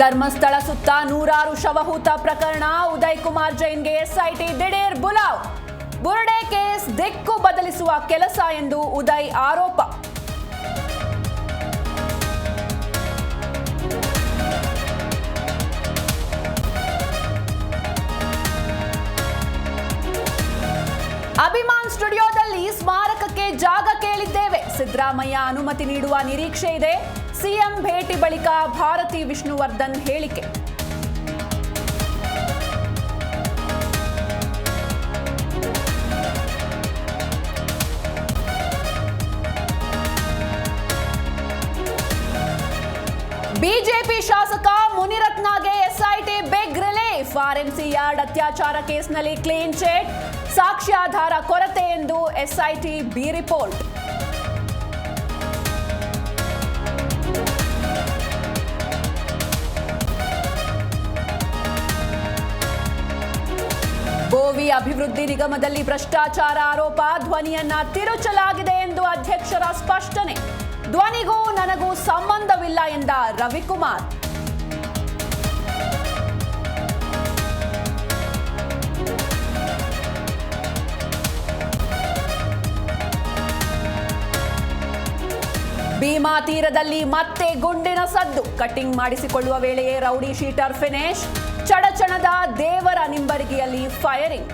ಧರ್ಮಸ್ಥಳ ಸುತ್ತ ನೂರಾರು ಶವಹೂತ ಪ್ರಕರಣ. ಉದಯ್ ಕುಮಾರ್ ಜೈನ್ಗೆ ಎಸ್ಐಟಿ, ದಿಢೀರ್ ಬುಲಾವ್. ಬುರುಡೆ ಕೇಸ್ ದಿಕ್ಕು ಬದಲಿಸುವ ಕೆಲಸ ಎಂದು ಉದಯ್ ಆರೋಪ. ಅಭಿಮಾನ್ ಸ್ಟುಡಿಯೋದಲ್ಲಿ ಸ್ಮಾರಕಕ್ಕೆ ಜಾಗ ಕೇಳಿದ್ದೇವೆ. ಸಿದ್ದರಾಮಯ್ಯ ಅನುಮತಿ ನೀಡುವ ನಿರೀಕ್ಷೆ ಇದೆ. ಸಿಎಂ ಭೇಟಿ ಬಳಿಕ ಭಾರತಿ ವಿಷ್ಣುವರ್ಧನ್ ಹೇಳಿಕೆ. ಬಿಜೆಪಿ ಶಾಸಕ ಮುನಿರತ್ನಗೆ SIT big relief. RMC yard ಅತ್ಯಾಚಾರ ಕೇಸ್ನಲ್ಲಿ ಕ್ಲೀನ್ ಚಿಟ್. ಸಾಕ್ಷ್ಯಾಧಾರ ಕೊರತೆ ಎಂದು ಎಸ್ಐಟಿ ಬಿ ರಿಪೋರ್ಟ್. ಗೋವಿ ಅಭಿವೃದ್ಧಿ ನಿಗಮದಲ್ಲಿ ಭ್ರಷ್ಟಾಚಾರ ಆರೋಪ, ಧ್ವನಿಯನ್ನ ತಿರುಚಲಾಗಿದೆ ಎಂದು ಅಧ್ಯಕ್ಷರ ಸ್ಪಷ್ಟನೆ. ಧ್ವನಿಗೂ ನನಗೂ ಸಂಬಂಧವಿಲ್ಲ ಎಂದ ರವಿಕುಮಾರ್. ಭೀಮಾ ತೀರದಲ್ಲಿ ಮತ್ತೆ ಗುಂಡಿನ ಸದ್ದು. ಕಟಿಂಗ್ ಮಾಡಿಸಿಕೊಳ್ಳುವ ವೇಳೆಯೇ ರೌಡಿ ಶೀಟರ್ ಫಿನಿಶ್. ಚಡಚಣದ ದೇವರ ನಿಂಬರಿಗೆಯಲ್ಲಿ ಫೈರಿಂಗ್